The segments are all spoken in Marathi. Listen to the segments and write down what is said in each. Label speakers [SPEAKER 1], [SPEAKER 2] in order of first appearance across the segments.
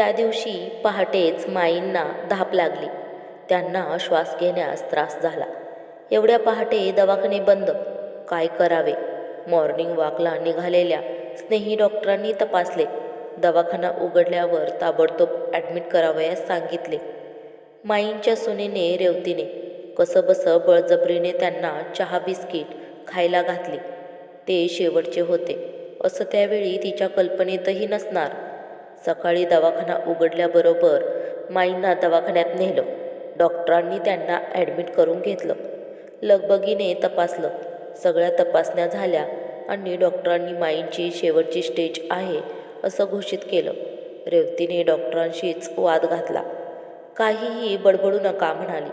[SPEAKER 1] त्या दिवशी पहाटेच माईंना धाप लागली. त्यांना श्वास घेण्यास त्रास झाला. एवढ्या पहाटे दवाखाने बंद. काय करावे? मॉर्निंग वॉकला निघालेल्या स्नेही डॉक्टरांनी तपासले. दवाखाना उघडल्यावर ताबडतोब ॲडमिट करावयास सांगितले. माईंच्या सुनेने रेवतीने कसंबसं बळजबरीने त्यांना चहा बिस्किट खायला घातली. ते शेवटचे होते. असं त्यावेळी तिच्या कल्पनेतही नसणार. सकाळी दवाखाना उघडल्याबरोबर माईंना दवाखान्यात नेलं. डॉक्टरांनी त्यांना ॲडमिट करून घेतलं. लगबगीने तपासलं. सगळ्या तपासण्या झाल्या आणि डॉक्टरांनी माईंची शेवटची स्टेज आहे असं घोषित केलं. रेवतीने डॉक्टरांशीच वाद घातला. काहीही बडबडू नका म्हणाली.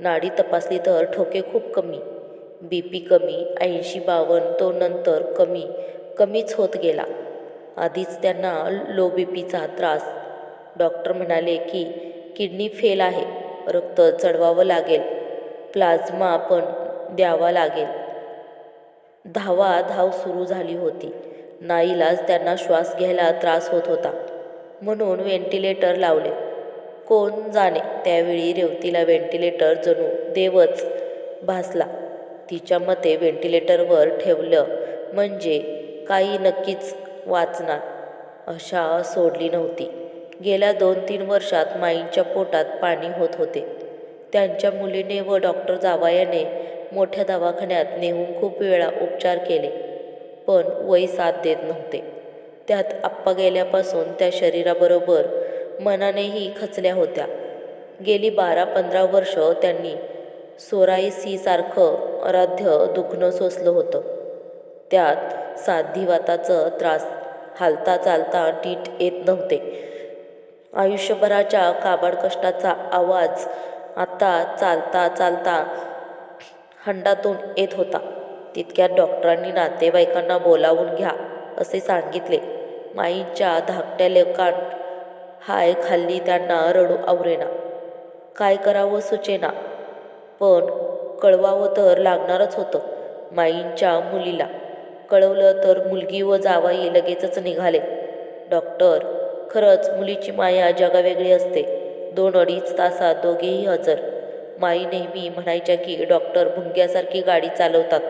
[SPEAKER 1] नाडी तपासली तर ठोके खूप कमी. बी पी कमी ऐंशी बावन्न तो नंतर कमी कमीच होत गेला. आधीच त्यांना लो बी पीचा त्रास. डॉक्टर म्हणाले की किडनी फेल आहे रक्त चढवावं लागेल प्लाझ्मा पण द्यावा लागेल. धावा धाव सुरू झाली होती. नाईलाज त्यांना श्वास घ्यायला त्रास होत होता. म्हणून व्हेंटिलेटर लावले. कोण जाणे त्यावेळी रेवतीला व्हेंटिलेटर जणू देवच भासला. तिच्या मते व्हेंटिलेटरवर ठेवलं म्हणजे काही नक्कीच वाचणार अशा सोडली नव्हती. गेल्या दोन तीन वर्षात माईंच्या पोटात पाणी होत होते. त्यांच्या मुलीने व डॉक्टर जावयाने मोठ्या दवाखान्यात नेऊन खूप वेळा उपचार केले पण वय साथ देत नव्हते. त्यात आप्पा गेल्यापासून त्या शरीराबरोबर मनानेही खचल्या होत्या. गेली बारा पंधरा वर्ष त्यांनी सोरायसीसारखं अराध्य दुखणं सोसलं होतं. त्यात साधीवाताचं त्रास हालता चालता नीट येत नव्हते. आयुष्यभराच्या काबाड कष्टाचा आवाज आता चालता चालता हंडातून येत होता. तितक्यात डॉक्टरांनी नातेवाईकांना बोलावून घ्या असे सांगितले. माईंच्या धाकट्या लेकान हाय खाल्ली त्यांना रडू आवरेना. काय करावं सुचेना. पण कळवावं तर लागणारच होतं माईंच्या मुलीला. कळवलं तर मुलगी व जावाई लगेचच निघाले. डॉक्टर खरंच मुलीची माया जगावेगळी असते. दोन अडीच तासात दोघेही हजर. माई नेहमी म्हणायच्या की डॉक्टर भुंग्यासारखी गाडी चालवतात.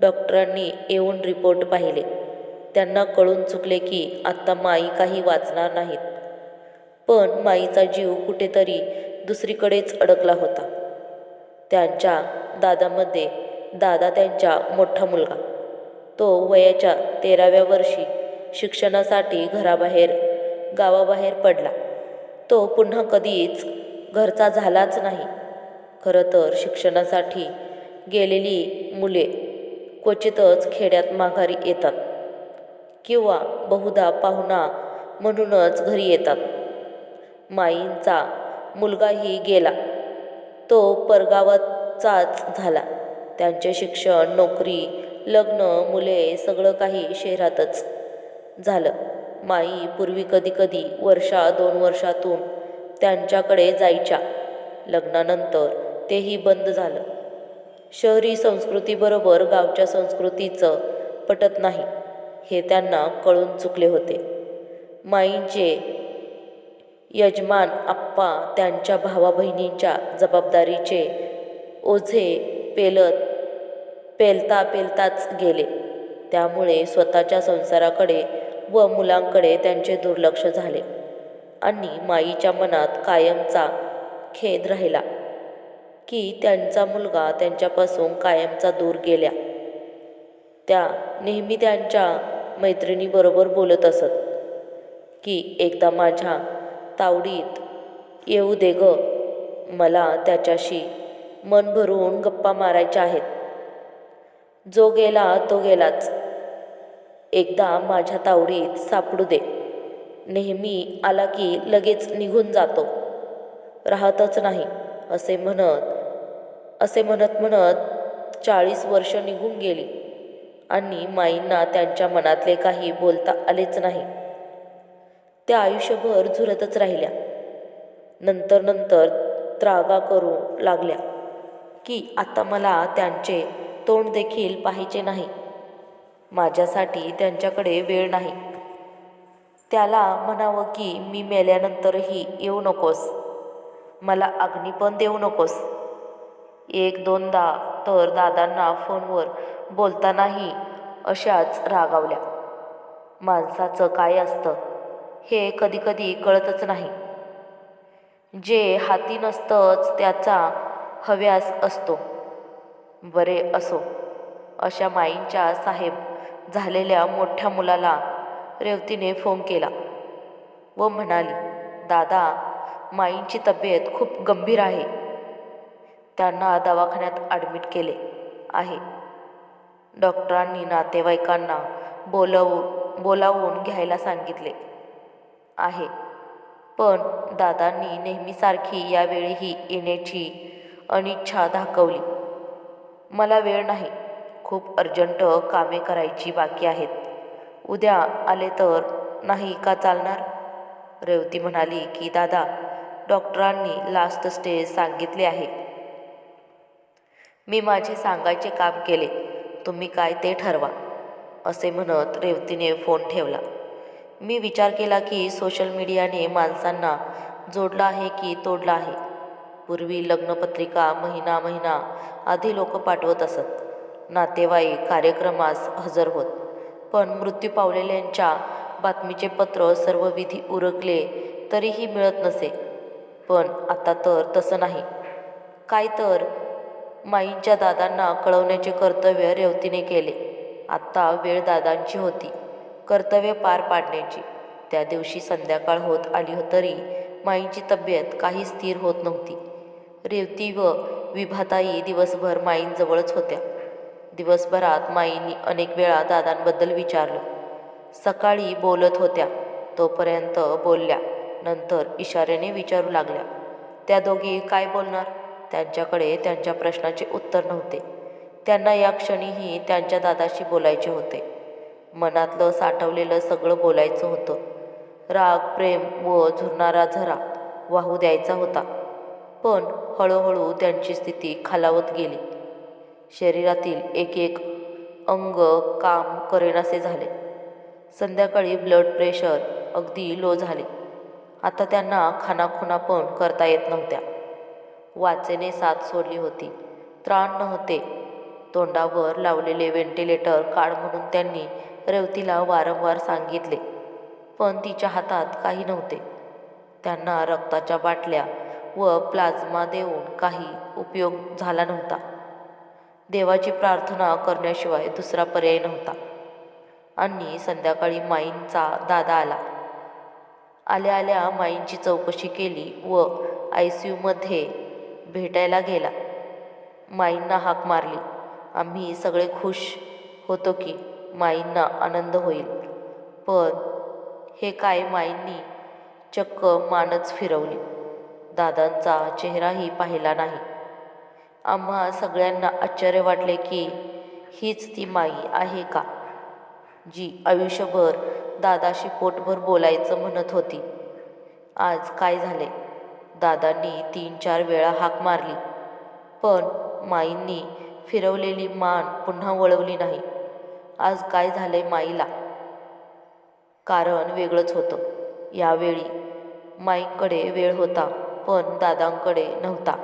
[SPEAKER 1] डॉक्टरांनी येऊन रिपोर्ट पाहिले. त्यांना कळून चुकले की आत्ता माई काही वाचणार नाहीत. पण माईचा जीव कुठेतरी दुसरीकडेच अडकला होता. त्यांच्या दादामध्ये दादा त्यांचा मोठा मुलगा. तो वयाच्या तेराव्या वर्षी शिक्षणासाठी घराबाहेर गावाबाहेर पडला. तो पुन्हा कधीच घरचा झालाच नाही. खरं तर शिक्षणासाठी गेलेली मुले क्वचितच खेड्यात माघारी येतात किंवा बहुधा पाहुणा म्हणूनच घरी येतात. माईंचा मुलगाही गेला. तो परगावाचाच झाला. त्यांचे शिक्षण नोकरी लग्न मुले सगळं काही शहरातच झालं. माई पूर्वी कधी कधी वर्षा दोन वर्षातून त्यांच्याकडे जायच्या. लग्नानंतर तेही बंद झालं. शहरी संस्कृतीबरोबर गावच्या संस्कृतीचं पटत नाही हे त्यांना कळून चुकले होते. माईंचे यजमान आप्पा त्यांच्या भावा बहिणींच्या जबाबदारीचे ओझे पेलत पेलता पेलताच गेले. त्यामुळे स्वतःच्या संसाराकडे व मुलांकडे त्यांचे दुर्लक्ष झाले आणि माईच्या मनात कायमचा खेद राहिला की त्यांचा मुलगा त्यांच्यापासून कायमचा दूर गेल्या. त्या नेहमी त्यांच्या मैत्रिणीबरोबर बोलत असत की एकदा माझ्या तावडीत येऊ दे ग. मला त्याच्याशी मन भरून गप्पा मारायच्या आहेत. जो गेला तो गेलाच. एकदा माझ्या तावडीत सापडू दे. नेहमी आला की लगेच निघून जातो. राहतच नाही असे म्हणत असे म्हणत म्हणत चाळीस वर्ष निघून गेली. आणि माईंना त्यांच्या मनातले काही बोलता आलेच नाही. त्या आयुष्यभर झुरतच राहिल्या. नंतर नंतर त्रागा करू लागल्या. की आता मला त्यांचे तोंड देखील पाहिजे नाही. माझ्यासाठी त्यांच्याकडे वेळ नाही. त्याला म्हणावं की मी मेल्यानंतरही येऊ नकोस. मला अग्नी पण देऊ नकोस. एक दोनदा तर दादांना फोनवर बोलतानाही अशाच रागावल्या. माणसाचं काय असतं? हे कधीकधी कळतच नाही. जे हाती नसतंच त्याचा हव्यास असतो. बरे असो. अशा माईंच्या साहेब झालेल्या मोठ्या मुलाला रेवतीने फोन केला व म्हणाली दादा माईंची तब्येत खूप गंभीर आहे. त्यांना दवाखान्यात ॲडमिट केले आहे. डॉक्टरांनी नातेवाईकांना बोलवून बोलावून घ्यायला सांगितले आहे. पण दादांनी नेहमीसारखी यावेळीही येण्याची अनिच्छा दाखवली. मला वेळ नाही. खूप अर्जंट कामे करायची बाकी आहेत. उद्या आले तर नाही का चालणार? रेवती म्हणाली की दादा डॉक्टरांनी लास्ट स्टेज सांगितले आहे. मी माझे सांगायचे काम केले. तुम्ही काय ते ठरवा असे म्हणत रेवतीने फोन ठेवला. मी विचार केला की सोशल मीडियाने माणसांना जोडला आहे की तोडला आहे? पूर्वी लग्नपत्रिका महिना महिना आधी लोक पाठवत असत. नातेवाईक कार्यक्रमास हजर होत. पण मृत्यू पावलेल्यांच्या बातमीचे पत्र सर्व विधी उरकले तरीही मिळत नसे. पण आता तर तसं नाही. काय तर माईंच्या दादांना कळवण्याचे कर्तव्य रेवतीने केले. आत्ता वेळ दादांची होती. कर्तव्य पार पाडण्याची. त्या दिवशी संध्याकाळ होत आली हो तरी माईंची तब्येत काही स्थिर होत नव्हती. रेवती व विभाताई दिवसभर माईंजवळच होत्या. दिवसभरात माईंनी अनेक वेळा दादांबद्दल विचारलं. सकाळी बोलत होत्या. तोपर्यंत बोलल्या. नंतर इशाऱ्याने विचारू लागल्या. त्या दोघी काय बोलणार? त्यांच्याकडे त्यांच्या प्रश्नाचे उत्तर नव्हते. त्यांना या क्षणीही त्यांच्या दादाशी बोलायचे होते. मनातलं साठवलेलं सगळं बोलायचं होतं. राग प्रेम व झुरणारा झरा वाहू द्यायचा होता. पण हळूहळू त्यांची स्थिती खालावत गेली. शरीरातील एक एक अंग काम करेनासे झाले. संध्याकाळी ब्लड प्रेशर अगदी लो झाले. आता त्यांना खानाखुणा पण करता येत नव्हत्या. वाचेने साथ सोडली होती. त्राण नव्हते. तोंडावर लावलेले व्हेंटिलेटर काढ म्हणून त्यांनी रेवतीला वारंवार सांगितले. पण तिच्या हातात काही नव्हते. त्यांना रक्ताच्या बाटल्या व प्लाझ्मा देऊन काही उपयोग झाला नव्हता. देवाची प्रार्थना करण्याशिवाय दुसरा पर्याय नव्हता. आणि संध्याकाळी माईंचा दादा आला. आल्या आल्या माईंची चौकशी केली व आय सी यूमध्ये भेटायला गेला. माईंना हाक मारली. आम्ही सगळे खुश होतो की माईंना आनंद होईल. पण हे काय माईंनी चक्क मानच फिरवली. दादांचा चेहराही पाहिला नाही. आम्हा सगळ्यांना आश्चर्य वाटले की हीच ती माई आहे का? जी आयुष्यभर दादाशी पोटभर बोलायचं म्हणत होती. आज काय झाले? दादांनी तीन चार वेळा हाक मारली. पण माईंनी फिरवलेली मान पुन्हा वळवली नाही. आज काय झाले माईला? कारण वेगळंच होतं. यावेळी माईकडे वेळ होता. पण दादांकडे नव्हता.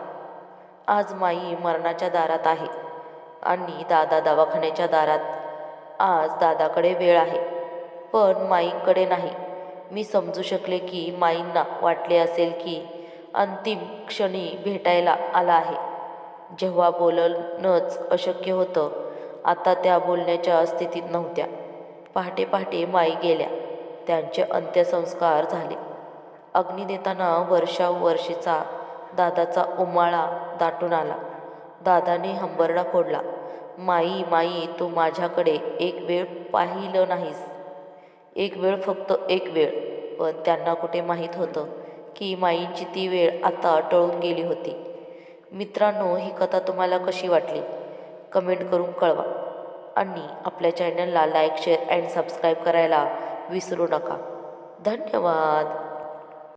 [SPEAKER 1] आज माई मरणाच्या दारात आहे आणि दादा दवाखान्याच्या दारात. आज दादाकडे वेळ आहे. पण माईंकडे नाही. मी समजू शकले की माईंना वाटले असेल की अंतिम क्षणी भेटायला आला आहे. जेव्हा बोलणंच अशक्य होतं आता त्या बोलण्याच्या स्थितीत नव्हत्या. पहाटे पहाटे माई गेल्या. त्यांचे अंत्यसंस्कार झाले. अग्नी देताना वर्षावर्षीचा दादाचा उमाळा दाटून आला. दादाने हंबरडा फोडला माई माई तू माझ्याकडे एक वेळ पाहिलं नाहीस. एक वेळ फक्त एक वेळ. पण त्यांना कुठे माहीत होतं की माईंची ती वेळ आता टळून गेली होती. मित्रांनो ही कथा तुम्हाला कशी वाटली? कमेंट करून कळवा. आणि आपल्या चॅनलला लाईक शेअर अँड सबस्क्राईब करायला विसरू नका. धन्यवाद.